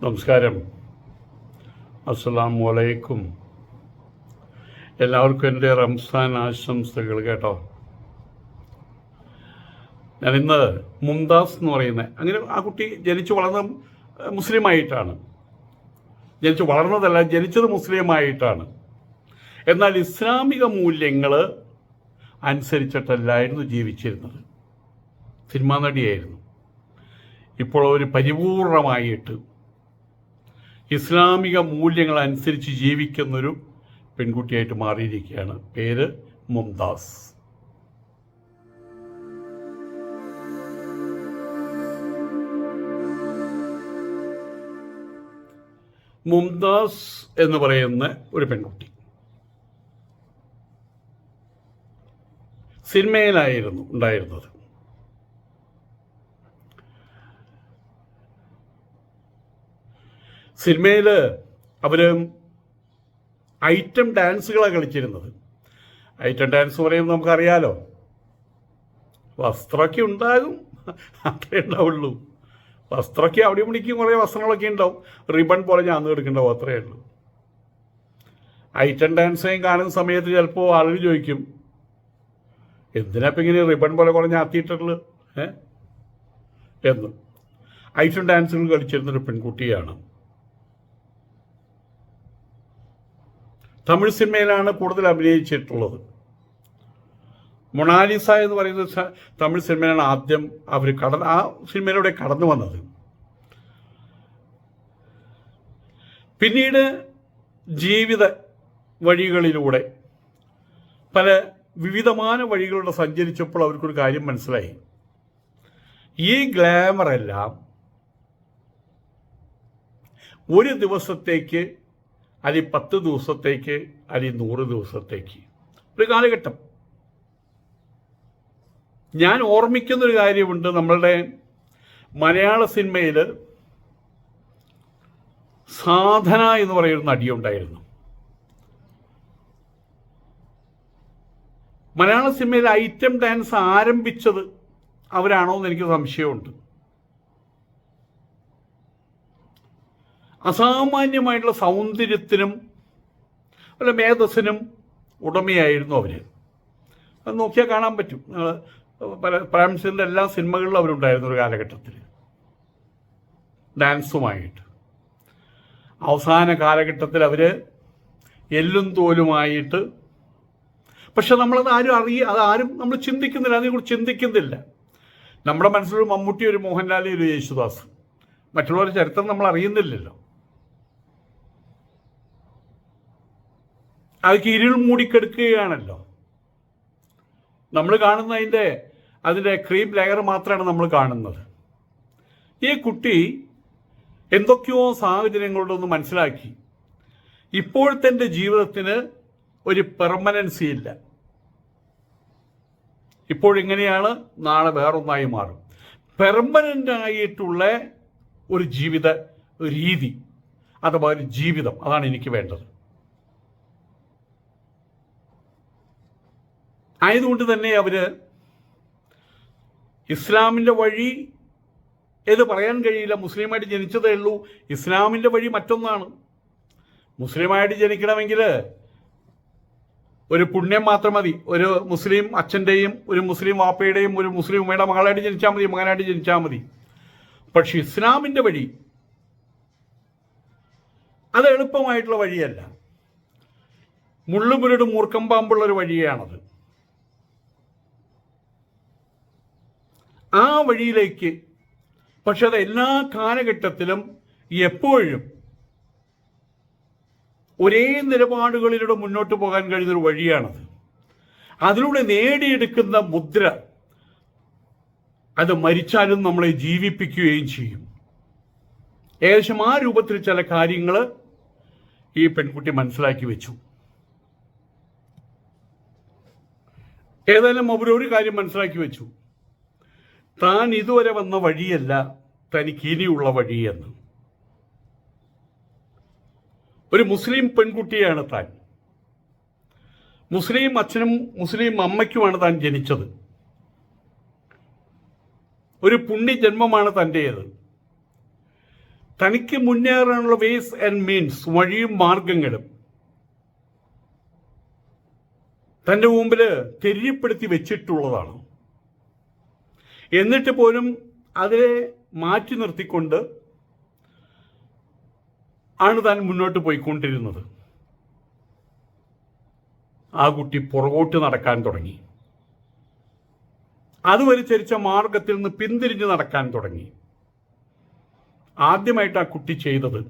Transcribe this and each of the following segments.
നമസ്കാരം. അസ്സാം വലൈക്കും എല്ലാവർക്കും എന്റെ റംസാൻ ആശംസകൾ കേട്ടോ. ഞാൻ ഇന്ന് മുംതാസ് എന്ന് പറയുന്ന അങ്ങനെ ആ കുട്ടി ജനിച്ചു വളർന്ന മുസ്ലിമായിട്ടാണ്. ജനിച്ചു വളർന്നതല്ല ജനിച്ചത് മുസ്ലിമായിട്ടാണ്. എന്നാൽ ഇസ്ലാമിക മൂല്യങ്ങൾ അനുസരിച്ചിട്ടല്ലായിരുന്നു ജീവിച്ചിരുന്നത്. സിനിമാ നടിയായിരുന്നു ഇപ്പോൾ ഒരു പരിപൂർണമായിട്ട് ഇസ്ലാമിക മൂല്യങ്ങൾ അനുസരിച്ച് ജീവിക്കുന്നൊരു പെൺകുട്ടിയായിട്ട് മാറിയിരിക്കുകയാണ്. പേര് മുംതാസ്. മുംതാസ് എന്ന് പറയുന്ന ഒരു പെൺകുട്ടി. സിനിമയിലായിരുന്നു ഉണ്ടായിരുന്നത്. സിനിമയിൽ അവർ ഐറ്റം ഡാൻസുകളാണ് കളിച്ചിരുന്നത്. ഐറ്റം ഡാൻസ് പറയുമ്പോൾ നമുക്കറിയാലോ. വസ്ത്രമൊക്കെ ഉണ്ടാകും. അത്രേ ഉണ്ടാവുള്ളൂ. വസ്ത്രമൊക്കെ അവിടെ മുടിക്കും കുറേ വസ്ത്രങ്ങളൊക്കെ ഉണ്ടാവും. റിബൺ പോലെ ഞാൻ അന്ന് എടുക്കണ്ടാവും അത്രയേ ഉള്ളൂ. ഐറ്റം ഡാൻസേയും കാണുന്ന സമയത്ത് ചിലപ്പോൾ ആളുകൾ ചോദിക്കും എന്തിനാ ഇപ്പം ഇങ്ങനെ റിബൺ പോലെ കുറേ ഞാത്തിയിട്ടുള്ളത് ഏ? എന്ന്. ഐറ്റം ഡാൻസുകൾ കളിച്ചിരുന്നൊരു പെൺകുട്ടിയാണ്. തമിഴ് സിനിമയിലാണ് കൂടുതൽ അഭിനയിച്ചിട്ടുള്ളത്. മൊണാലിസ എന്ന് പറയുന്ന തമിഴ് സിനിമയിലാണ് ആദ്യം അവർ കട ആ സിനിമയിലൂടെ കടന്നു വന്നത്. പിന്നീട് ജീവിത വഴികളിലൂടെ പല വിവിധമായ വഴികളിലൂടെ സഞ്ചരിച്ചപ്പോൾ അവർക്കൊരു കാര്യം മനസ്സിലായി. ഈ ഗ്ലാമറെല്ലാം ഒരു ദിവസത്തേക്ക് അല്ലെങ്കിൽ പത്ത് ദിവസത്തേക്ക് അരി നൂറ് ദിവസത്തേക്ക്. ഒരു കാലഘട്ടം. ഞാൻ ഓർമ്മിക്കുന്നൊരു കാര്യമുണ്ട് നമ്മളുടെ മലയാള സിനിമയിൽ സാധന എന്ന് പറയുന്ന നടിയുണ്ടായിരുന്നു. മലയാള സിനിമയിൽ ഐറ്റം ഡാൻസ് ആരംഭിച്ചത് അവരാണോ എന്ന് എനിക്ക് സംശയമുണ്ട്. അസാമാന്യമായിട്ടുള്ള സൗന്ദര്യത്തിനും അല്ല മേധസ്സിനും ഉടമയായിരുന്നു അവർ അത് നോക്കിയാൽ കാണാൻ പറ്റും. പല പ്രാംസിന്റെ എല്ലാ സിനിമകളിലും അവരുണ്ടായിരുന്നു ഒരു കാലഘട്ടത്തിൽ. ഡാൻസുമായിട്ട്. അവസാന കാലഘട്ടത്തിൽ അവർ എല്ലും തോലുമായിട്ട്. പക്ഷെ നമ്മളത് ആരും അറിയ അതാരും നമ്മൾ ചിന്തിക്കുന്നില്ല അതിനെക്കുറിച്ച് ചിന്തിക്കുന്നില്ല. നമ്മുടെ മനസ്സിലൊരു മമ്മൂട്ടി ഒരു മോഹൻലാൽ ഒരു യേശുദാസ്. മറ്റുള്ളവരുടെ ചരിത്രം നമ്മൾ അറിയുന്നില്ലല്ലോ. അതൊക്കെ ഇരുൾ മൂടിക്കെടുക്കുകയാണല്ലോ. നമ്മൾ കാണുന്ന അതിന്റെ അതിന്റെ ക്രീം ലെയർ മാത്രമാണ് നമ്മൾ കാണുന്നത്. ഈ കുട്ടി എന്തൊക്കെയോ സാഹചര്യങ്ങളോടൊന്ന് മനസ്സിലാക്കി. ഇപ്പോഴത്തെ എന്റെ ജീവിതത്തിന് ഒരു പെർമനൻസി ഇല്ല. ഇപ്പോഴിങ്ങനെയാണ് നാളെ വേറൊന്നായി മാറും. പെർമനന്റ് ആയിട്ടുള്ള ഒരു ജീവിത രീതി അഥവാ ഒരു ജീവിതം അതാണ് എനിക്ക് വേണ്ടത്. ആയതുകൊണ്ട് തന്നെ അവർ ഇസ്ലാമിന്റെ വഴി ഏത് പറയാൻ കഴിയില്ല. മുസ്ലിമായിട്ട് ജനിച്ചതേ ഉള്ളൂ. ഇസ്ലാമിന്റെ വഴി മറ്റൊന്നാണ്. മുസ്ലിമായിട്ട് ജനിക്കണമെങ്കിൽ ഒരു പുണ്യം മാത്രം മതി. ഒരു മുസ്ലിം അച്ഛന്റെയും ഒരു മുസ്ലിം വാപ്പയുടെയും ഒരു മുസ്ലിം ഉമ്മയുടെ മകളായിട്ട് ജനിച്ചാൽ മതി മകനായിട്ട് ജനിച്ചാൽ മതി. പക്ഷെ ഇസ്ലാമിന്റെ വഴി അത് എളുപ്പമായിട്ടുള്ള വഴിയല്ല. മുള്ളുമുരട് മൂർക്കം പാമ്പുള്ള ഒരു വഴിയാണത്. ആ വഴിയിലേക്ക്. പക്ഷെ അത് എല്ലാ കാലഘട്ടത്തിലും എപ്പോഴും ഒരേ നിലപാടുകളിലൂടെ മുന്നോട്ട് പോകാൻ കഴിയുന്നൊരു വഴിയാണത്. അതിലൂടെ നേടിയെടുക്കുന്ന മുദ്ര അത് മരിച്ചാലും നമ്മളെ ജീവിപ്പിക്കുകയും ചെയ്യും. ഏകദേശം ആ രൂപത്തിൽ ചില കാര്യങ്ങൾ ഈ പെൺകുട്ടി മനസ്സിലാക്കി വെച്ചു. ഏതായാലും അവർ ഒരു കാര്യം മനസ്സിലാക്കി വെച്ചു. താൻ ഇതുവരെ വന്ന വഴിയല്ല തനിക്ക് ഇനിയുള്ള വഴിയെന്ന് ഒരു മുസ്ലിം പെൺകുട്ടിയാണ് താൻ. മുസ്ലിം അച്ഛനും മുസ്ലിം അമ്മയ്ക്കുമാണ് താൻ ജനിച്ചത്. ഒരു പുണ്യജന്മമാണ് തന്റേത്. തനിക്ക് മുന്നേറാനുള്ള വേസ് ആൻഡ് മീൻസ് വഴിയും മാർഗങ്ങളും തന്റെ മുമ്പിൽ തെര്യപ്പെടുത്തി വെച്ചിട്ടുള്ളതാണ്. എന്നിട്ട് പോലും അതിനെ മാറ്റി നിർത്തിക്കൊണ്ട് ആണ് താൻ മുന്നോട്ട് പോയിക്കൊണ്ടിരുന്നത്. ആ കുട്ടി പുറകോട്ട് നടക്കാൻ തുടങ്ങി. അതുവരെ ചരിച്ച മാർഗത്തിൽ നിന്ന് പിന്തിരിഞ്ഞ് നടക്കാൻ തുടങ്ങി. ആദ്യമായിട്ട് ആ കുട്ടി ചെയ്തത്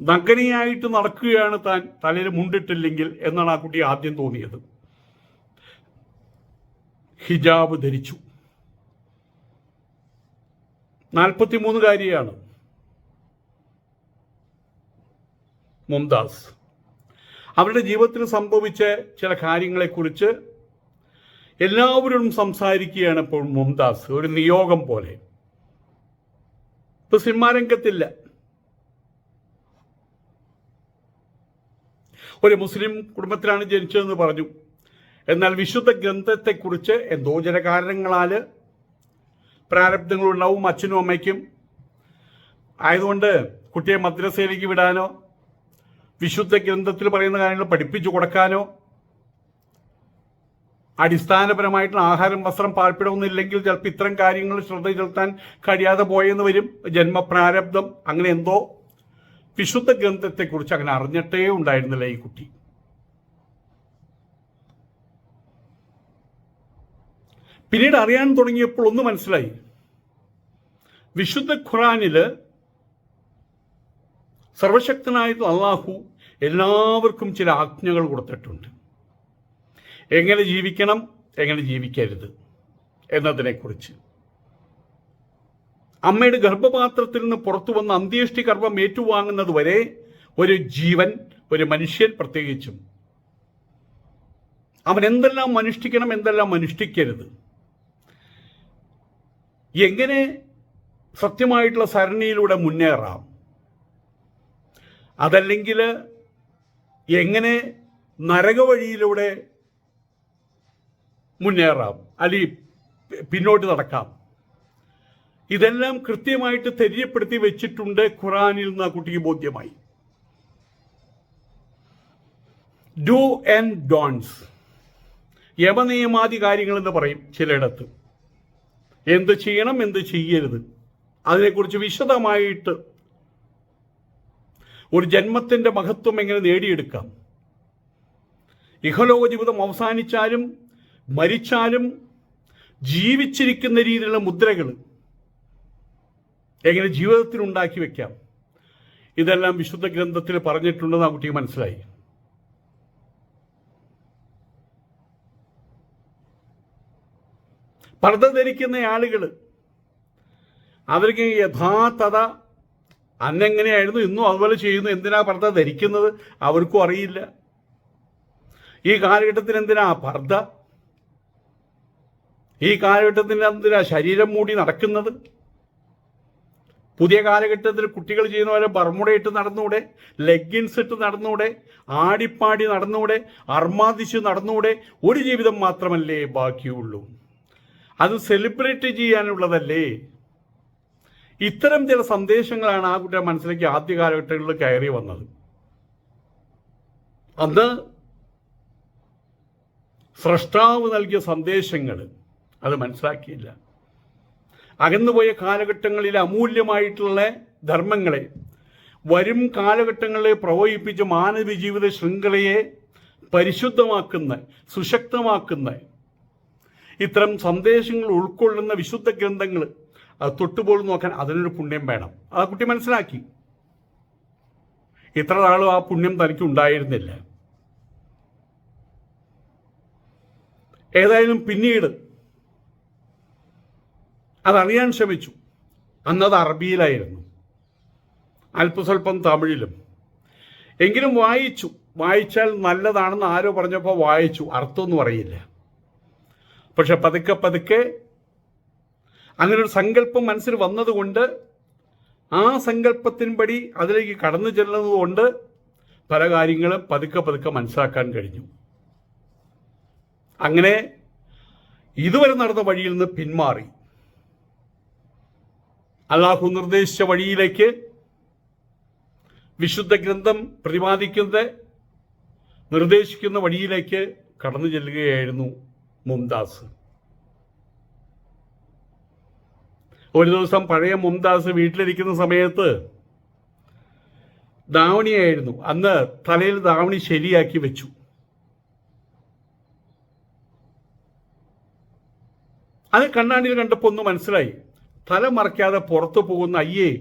നഗ്നയായിട്ട് നടക്കുകയാണ് താൻ തലയിൽ മുണ്ടിട്ടില്ലെങ്കിൽ എന്നാണ് ആ കുട്ടി ആദ്യം തോന്നിയത്. ഹിജാബ് ധരിച്ചു. നാൽപ്പത്തിമൂന്നുകാരിയാണ് മുംതാസ്. അവരുടെ ജീവിതത്തിൽ സംഭവിച്ച ചില കാര്യങ്ങളെക്കുറിച്ച് എല്ലാവരോടും സംസാരിക്കുകയാണ് ഇപ്പോൾ മുംതാസ്. ഒരു നിയോഗം പോലെ. ഇപ്പൊ സിനിമാ രംഗത്തില്ല. ഒരു മുസ്ലിം കുടുംബത്തിലാണ് ജനിച്ചതെന്ന് പറഞ്ഞു. എന്നാൽ വിശുദ്ധ ഗ്രന്ഥത്തെക്കുറിച്ച് എന്തോ ചില കാരണങ്ങളാൽ പ്രാരബ്ധങ്ങളുണ്ടാവും അച്ഛനും അമ്മയ്ക്കും. ആയതുകൊണ്ട് കുട്ടിയെ മദ്രസയിലേക്ക് വിടാനോ വിശുദ്ധ ഗ്രന്ഥത്തിൽ പറയുന്ന കാര്യങ്ങൾ പഠിപ്പിച്ചു കൊടുക്കാനോ അടിസ്ഥാനപരമായിട്ടുള്ള ആഹാരം വസ്ത്രം പാർപ്പിടമൊന്നുമില്ലെങ്കിൽ ചിലപ്പോൾ ഇത്തരം കാര്യങ്ങൾ ശ്രദ്ധ ചെലുത്താൻ കഴിയാതെ പോയെന്ന് വരും. ജന്മപ്രാരബ്ധം അങ്ങനെ എന്തോ. വിശുദ്ധ ഗ്രന്ഥത്തെക്കുറിച്ച് അങ്ങനെ അറിഞ്ഞിട്ടേ ഉണ്ടായിരുന്നില്ല ഈ കുട്ടി. പിന്നീട് അറിയാൻ തുടങ്ങിയപ്പോൾ ഒന്ന് മനസ്സിലായി. വിശുദ്ധ ഖുറാനിൽ സർവശക്തനായ അള്ളാഹു എല്ലാവർക്കും ചില ആജ്ഞകൾ കൊടുത്തിട്ടുണ്ട്. എങ്ങനെ ജീവിക്കണം എങ്ങനെ ജീവിക്കരുത് എന്നതിനെക്കുറിച്ച്. അമ്മയുടെ ഗർഭപാത്രത്തിൽ നിന്ന് പുറത്തു വന്ന അന്ത്യേഷ്ടി ഗർഭം ഏറ്റുവാങ്ങുന്നത് വരെ ഒരു ജീവൻ ഒരു മനുഷ്യൻ പ്രത്യേകിച്ചും. അവൻ എന്തെല്ലാം അനുഷ്ഠിക്കണം എന്തെല്ലാം അനുഷ്ഠിക്കരുത്. എങ്ങനെ സത്യമായിട്ടുള്ള സരണിയിലൂടെ മുന്നേറാം? അതല്ലെങ്കിൽ എങ്ങനെ നരകവഴിയിലൂടെ മുന്നേറാം? അല്ലെങ്കിൽ പിന്നോട്ട് നടക്കാം? ഇതെല്ലാം കൃത്യമായിട്ട് തെര്യപ്പെടുത്തി വെച്ചിട്ടുണ്ട് ഖുറാനിൽ നിന്ന് ആ കുട്ടിക്ക് ബോധ്യമായി. ഡു ആൻഡ് ഡോൺസ് യമനിയമാദി കാര്യങ്ങൾ എന്ന് പറയും ചിലയിടത്ത്. എന്ത് ചെയ്യണം എന്ത് ചെയ്യരുത്. അതിനെക്കുറിച്ച് വിശദമായിട്ട് ഒരു ജന്മത്തിന്റെ മഹത്വം എങ്ങനെ നേടിയെടുക്കാം? ഇഹലോക ജീവിതം അവസാനിച്ചാലും മരിച്ചാലും ജീവിച്ചിരിക്കുന്ന രീതിയിലുള്ള മുദ്രകൾ എങ്ങനെ ജീവിതത്തിൽ ഉണ്ടാക്കി വെക്കാം? ഇതെല്ലാം വിശുദ്ധ ഗ്രന്ഥത്തിൽ പറഞ്ഞിട്ടുണ്ടെന്ന് ആ കുട്ടിക്ക് മനസ്സിലായി. പർദ്ദ ധരിക്കുന്ന ആളുകൾ അവർക്ക് യഥാർത്ഥത അന്നെങ്ങനെയായിരുന്നു ഇന്നും അതുപോലെ ചെയ്യുന്നു എന്തിനാ പർദ്ദ ധരിക്കുന്നത്? അവർക്കും അറിയില്ല. ഈ കാലഘട്ടത്തിൽ എന്തിനാ പർദ്ദ? ഈ കാലഘട്ടത്തിൽ എന്തിനാ ശരീരം മൂടി നടക്കുന്നത്? പുതിയ കാലഘട്ടത്തിൽ കുട്ടികൾ ചെയ്യുന്ന പോലെ ബർമുട ഇട്ട് നടന്നൂടെ ലെഗിൻസ് ഇട്ട് നടന്നൂടെ ആടിപ്പാടി നടന്നൂടെ അർമാദിച്ച് നടന്നൂടെ ഒരു ജീവിതം മാത്രമല്ലേ ബാക്കിയുള്ളൂ. അത് സെലിബ്രേറ്റ് ചെയ്യാനുള്ളതല്ലേ? ഇത്തരം ചില സന്ദേശങ്ങളാണ് ആ കുട്ടിയുടെ മനസ്സിലേക്ക് ആദ്യ കാലഘട്ടങ്ങളിൽ കയറി വന്നത്. അന്ന് സ്രഷ്ടാവ് നൽകിയ സന്ദേശങ്ങൾ അത് മനസ്സിലാക്കിയില്ല. അകന്നുപോയ കാലഘട്ടങ്ങളിൽ അമൂല്യമായിട്ടുള്ള ധർമ്മങ്ങളെ വരും കാലഘട്ടങ്ങളെ പ്രവഹിപ്പിച്ച് മാനവ ജീവിത ശൃംഖലയെ പരിശുദ്ധമാക്കുന്ന സുശക്തമാക്കുന്ന ഇത്തരം സന്ദേശങ്ങൾ ഉൾക്കൊള്ളുന്ന വിശുദ്ധ ഗ്രന്ഥങ്ങൾ തൊട്ടുപോലും നോക്കാൻ അതിനൊരു പുണ്യം വേണം. ആ കുട്ടി മനസ്സിലാക്കി. ഇത്ര നാളും ആ പുണ്യം തനിക്ക് ഉണ്ടായിരുന്നില്ല. ഏതായാലും പിന്നീട് അതറിയാൻ ശ്രമിച്ചു. അന്നത് അറബിയിലായിരുന്നു. അല്പസ്വല്പം തമിഴിലും. എങ്കിലും വായിച്ചു. വായിച്ചാൽ നല്ലതാണെന്ന് ആരോ പറഞ്ഞപ്പോൾ വായിച്ചു. അർത്ഥമൊന്നും അറിയില്ല. പക്ഷെ പതുക്കെ പതുക്കെ അങ്ങനെ ഒരു സങ്കല്പം മനസ്സിൽ വന്നതുകൊണ്ട് ആ സങ്കല്പത്തിൻപടി അതിലേക്ക് കടന്നു ചെല്ലുന്നതുകൊണ്ട് പല കാര്യങ്ങളും പതുക്കെ പതുക്കെ മനസ്സിലാക്കാൻ കഴിഞ്ഞു. അങ്ങനെ ഇതുവരെ നടന്ന വഴിയിൽ നിന്ന് പിന്മാറി. അള്ളാഹു നിർദ്ദേശിച്ച വഴിയിലേക്ക് വിശുദ്ധ ഗ്രന്ഥം പ്രതിപാദിക്കുന്ന നിർദ്ദേശിക്കുന്ന വഴിയിലേക്ക് കടന്നു ചെല്ലുകയായിരുന്നു. മുംതാസ്. ഒരു ദിവസം പഴയ മുംതാസ് വീട്ടിലിരിക്കുന്ന സമയത്ത് ദാവണിയായിരുന്നു. അന്ന് തലയിൽ ദാവണി ശരിയാക്കി വെച്ചു. അത് കണ്ണാടിയിൽ കണ്ടപ്പോൾ ഒന്ന് മനസ്സിലായി. തല മറയ്ക്കാതെ പുറത്തു പോകുന്ന അയ്യേ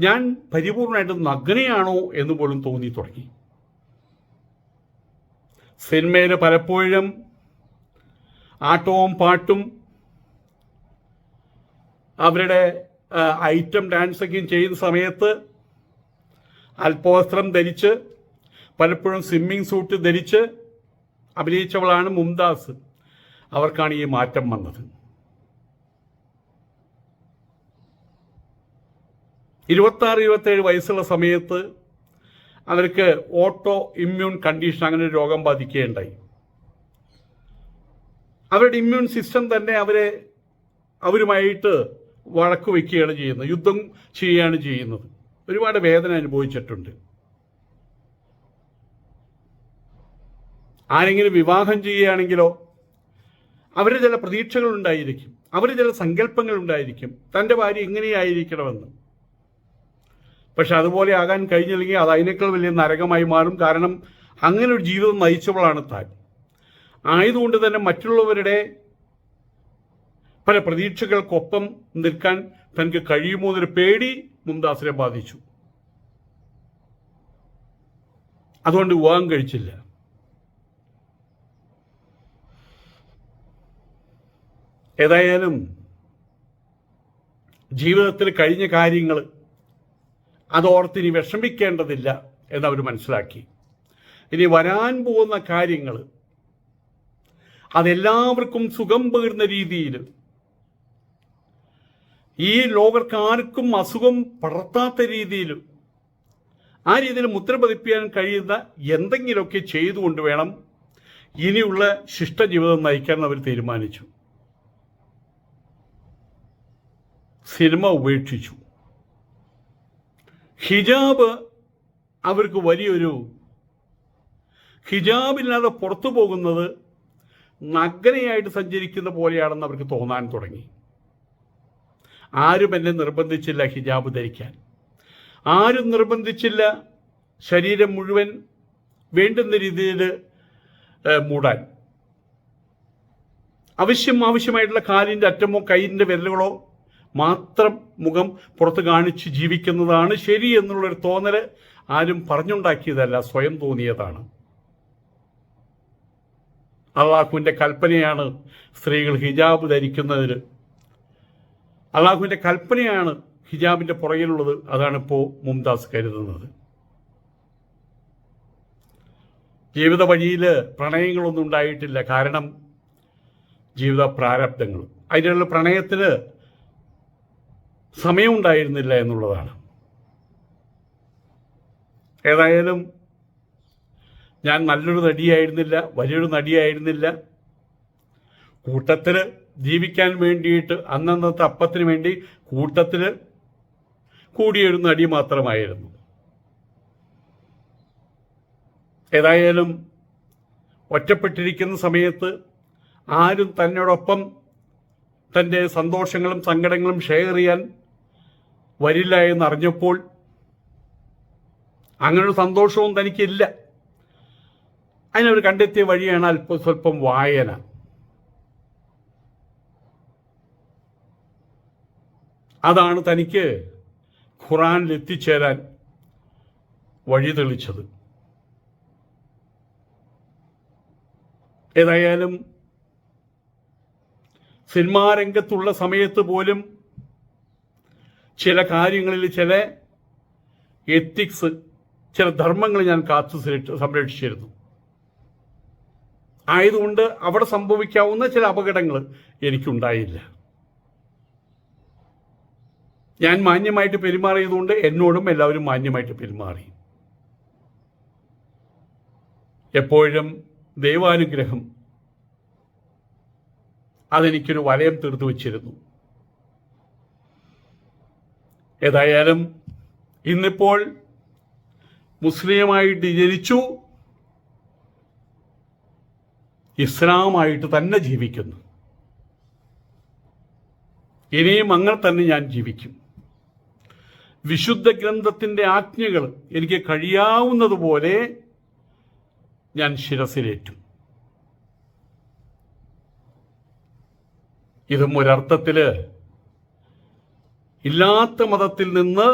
ഞാൻ പരിപൂർണമായിട്ട് നഗ്നയാണോ എന്ന് പോലും തോന്നി തുടങ്ങി. സിനിമയിൽ പലപ്പോഴും ആട്ടവും പാട്ടും അവരുടെ ഐറ്റം ഡാൻസൊക്കെയും ചെയ്യുന്ന സമയത്ത് അല്പവസ്ത്രം ധരിച്ച് പലപ്പോഴും സ്വിമ്മിങ് സൂട്ട് ധരിച്ച് അഭിനയിച്ചവളാണ് മുംതാസ്. അവർക്കാണ് ഈ മാറ്റം വന്നത്. ഇരുപത്തി ആറ് ഇരുപത്തേഴ് വയസ്സുള്ള സമയത്ത് അവർക്ക് ഓട്ടോ ഇമ്മ്യൂൺ കണ്ടീഷൻ അങ്ങനെ രോഗം ബാധിക്കുകയുണ്ടായി. അവരുടെ ഇമ്മ്യൂൺ സിസ്റ്റം തന്നെ അവരെ അവരുമായിട്ട് വഴക്ക് വയ്ക്കുകയാണ് ചെയ്യുന്നത് യുദ്ധം ചെയ്യുകയാണ് ചെയ്യുന്നത്. ഒരുപാട് വേദന അനുഭവിച്ചിട്ടുണ്ട്. ആരെങ്കിലും വിവാഹം ചെയ്യുകയാണെങ്കിലോ അവരുടെ ചില പ്രതീക്ഷകൾ ഉണ്ടായിരിക്കും. അവരുടെ ചില സങ്കല്പങ്ങൾ ഉണ്ടായിരിക്കും. തന്റെ ഭാര്യ ഇങ്ങനെയായിരിക്കണമെന്ന്. പക്ഷെ അതുപോലെ ആകാൻ കഴിഞ്ഞില്ലെങ്കിൽ അത് അതിനേക്കാൾ വലിയ നരകമായി മാറും. കാരണം അങ്ങനെ ഒരു ജീവിതം നയിച്ചവളാണ് താൻ. ആയതുകൊണ്ട് തന്നെ മറ്റുള്ളവരുടെ പല പ്രതീക്ഷകൾക്കൊപ്പം നിൽക്കാൻ തനിക്ക് കഴിയുമോ എന്നൊരു പേടി മുംതാസിനെ ബാധിച്ചു. അതുകൊണ്ട് വിവാഹം കഴിച്ചില്ല. ഏതായാലും ജീവിതത്തിൽ കഴിഞ്ഞ കാര്യങ്ങൾ അതോർത്തിനി വിഷമിക്കേണ്ടതില്ല എന്നവർ മനസ്സിലാക്കി. ഇനി വരാൻ പോകുന്ന കാര്യങ്ങൾ അതെല്ലാവർക്കും സുഖം പകരുന്ന രീതിയിൽ. ഈ ലോകർക്ക് ആർക്കും അസുഖം പടർത്താത്ത രീതിയിൽ ആ രീതിയിൽ മുദ്ര പതിപ്പിക്കാൻ കഴിയുന്ന എന്തെങ്കിലുമൊക്കെ ചെയ്തുകൊണ്ട് വേണം ഇനിയുള്ള ശിഷ്ട ജീവിതം നയിക്കാൻ അവർ തീരുമാനിച്ചു. സിനിമ ഉപേക്ഷിച്ചു. ഹിജാബ് അവർക്ക് വലിയൊരു ഹിജാബില്ലാതെ പുറത്തു പോകുന്നത് നഗ്നയായിട്ട് സഞ്ചരിക്കുന്ന പോലെയാണെന്ന് അവർക്ക് തോന്നാൻ തുടങ്ങി. ആരും എന്നെ നിർബന്ധിച്ചില്ല ഹിജാബ് ധരിക്കാൻ. ആരും നിർബന്ധിച്ചില്ല ശരീരം മുഴുവൻ വേണ്ടുന്ന രീതിയിൽ മൂടാൻ. ആവശ്യം ആവശ്യമായിട്ടുള്ള കാലിന്റെ അറ്റമോ കൈയിന്റെ വിരലുകളോ മാത്രം മുഖം പുറത്ത് കാണിച്ച് ജീവിക്കുന്നതാണ് ശരി എന്നുള്ളൊരു തോന്നൽ ആരും പറഞ്ഞുണ്ടാക്കിയതല്ല സ്വയം തോന്നിയതാണ്. അള്ളാഹുവിന്റെ കൽപ്പനയാണ് സ്ത്രീകൾ ഹിജാബ് ധരിക്കുന്നതിന്. അള്ളാഹുവിന്റെ കൽപ്പനയാണ് ഹിജാബിന്റെ പുറകിലുള്ളത് അതാണിപ്പോൾ മുംതാസ് കരുതുന്നത്. ജീവിത വഴിയിൽ പ്രണയങ്ങളൊന്നും ഉണ്ടായിട്ടില്ല. കാരണം ജീവിത പ്രാരബ്ധങ്ങൾ അതിനുള്ള പ്രണയത്തിന് സമയമുണ്ടായിരുന്നില്ല എന്നുള്ളതാണ്. ഏതായാലും ഞാൻ നല്ലൊരു നടിയായിരുന്നില്ല വലിയൊരു നടിയായിരുന്നില്ല. കൂട്ടത്തിൽ ജീവിക്കാൻ വേണ്ടിയിട്ട് അന്നന്നത്തെ അപ്പത്തിന് വേണ്ടി കൂട്ടത്തിൽ കൂടിയൊരു നടി മാത്രമായിരുന്നു. ഏതായാലും ഒറ്റപ്പെട്ടിരിക്കുന്ന സമയത്ത് ആരും തന്നോടൊപ്പം തന്റെ സന്തോഷങ്ങളും സങ്കടങ്ങളും ഷെയർ ചെയ്യാൻ വരില്ല എന്നറിഞ്ഞപ്പോൾ അങ്ങനൊരു സന്തോഷവും തനിക്കില്ല. അതിനവർ കണ്ടെത്തിയ വഴിയാണ് അല്പം സ്വല്പം വായന. അതാണ് തനിക്ക് ഖുറാനിൽ എത്തിച്ചേരാൻ വഴി തെളിച്ചത്. ഏതായാലും സിനിമാ രംഗത്തുള്ള സമയത്ത് പോലും ചില കാര്യങ്ങളിൽ ചില എത്തിക്സ് ചില ധർമ്മങ്ങൾ ഞാൻ കാത്തു സംരക്ഷിച്ചിരുന്നു. ആയതുകൊണ്ട് അവിടെ സംഭവിക്കാവുന്ന ചില അപകടങ്ങൾ എനിക്കുണ്ടായില്ല. ഞാൻ മാന്യമായിട്ട് പെരുമാറിയതുകൊണ്ട് എന്നോടും എല്ലാവരും മാന്യമായിട്ട് പെരുമാറി. എപ്പോഴും ദൈവാനുഗ്രഹം അതെനിക്കൊരു വലയം തീർത്തു വച്ചിരുന്നു. ഏതായാലും ഇന്നിപ്പോൾ മുസ്ലിമായിട്ട് ജനിച്ചു ഇസ്ലാമായിട്ട് തന്നെ ജീവിക്കുന്നു. ഇനിയും അങ്ങനെ തന്നെ ഞാൻ ജീവിക്കും. വിശുദ്ധ ഗ്രന്ഥത്തിന്റെ ആജ്ഞകൾ എനിക്ക് കഴിയാവുന്നതുപോലെ ഞാൻ ശിരസിലേറ്റും. ഇതും ഒരർത്ഥത്തിൽ ഇല്ലാത്ത മതത്തിൽ നിന്ന്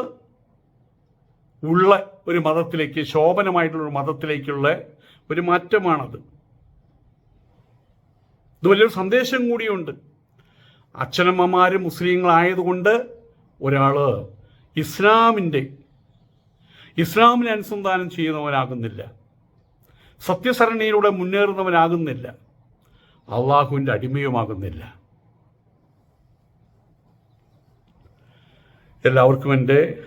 ഉള്ള ഒരു മതത്തിലേക്ക് ശോഭനമായിട്ടുള്ള ഒരു മതത്തിലേക്കുള്ള ഒരു മാറ്റമാണത്. ഇത് വലിയൊരു സന്ദേശം കൂടിയുണ്ട്. അച്ഛനമ്മമാർ മുസ്ലിങ്ങളായതുകൊണ്ട് ഒരാൾ ഇസ്ലാമിന്റെ ഇസ്ലാമിനെ അനുസന്ധാനം ചെയ്യുന്നവനാകുന്നില്ല. സത്യസരണിയിലൂടെ മുന്നേറുന്നവനാകുന്നില്ല. അള്ളാഹുവിന്റെ അടിമയുമാകുന്നില്ല. എല്ലാവർക്കും എന്റെ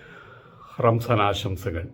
റംസാൻ ആശംസകൾ.